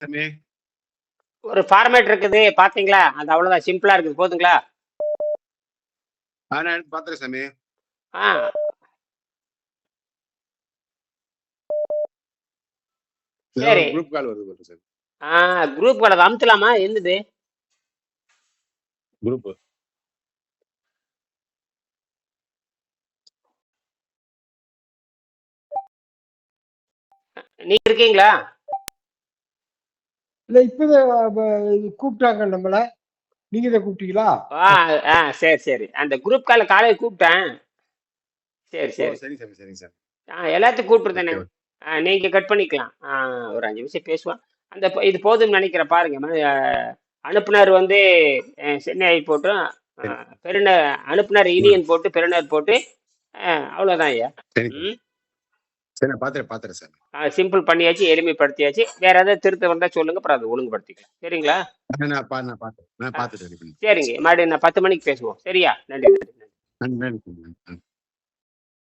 சாமி ஒரு ஃபார்மேட் இருக்குது பாத்தீங்களா? அது அவ்வளவுதான் சிம்பிளா இருக்குது போதுங்களா? ஆ நான் எடுத்து பாத்துறேன் சாமி. ஆ. சரி. குரூப் கால் வருது பாருங்க சார் ஆ குரூப் கூட அமுத்தலாமா? என்னது? குரூப் நீங்க இருக்கீங்களா? இல்ல இது கூப்பிட்டாங்க நம்மள. நீங்க தான் கூப்பிட்டீங்களா? ஆ ஆ சரி சரி. அந்த குரூப் கால காலையில் கூப்பிட்டேன். சரி சரி. சரி சாமி சரிங்க சார். ஆ எல்லாத்துக்கும் கூப்பிட்டுருந்தேனே. ஓகே, ஆ நீங்க கட் பண்ணிக்கலாம். ஆ ஒரு அஞ்சு நிமிஷம் பேசுவோம். அந்த ப- இது போதும்னு நினைக்கிறேன் பாருங்க. ம- ஆ, அனுப்புனர் வந்து சென்னை போட்டும் ஆ, பெருநர் அனுப்புனர் இனியன் போட்டு பெருநர் போட்டு ஆ, அவ்வளவுதான் ஐயா. சரி. ம்? சரி பாத்துறேன் பாத்துறேன் சாமி சிம்பிள் பண்ணியாச்சு எளிமைப்படுத்தியாச்சு. வேற ஏதாவது திருத்த வந்தா சொல்லுங்க அப்புறம் அதை ஒழுங்குபடுத்திக்கலாம். சரிங்களா? நான் பா நான் பாத்துறேன். நான் பாத்துட்டு ரெடி பண்ணி சரிங்க. மறுபடியும் நான் பத்து மணிக்கு பேசுவோம். சரியா? நன்றி நன்றி. நன்றி.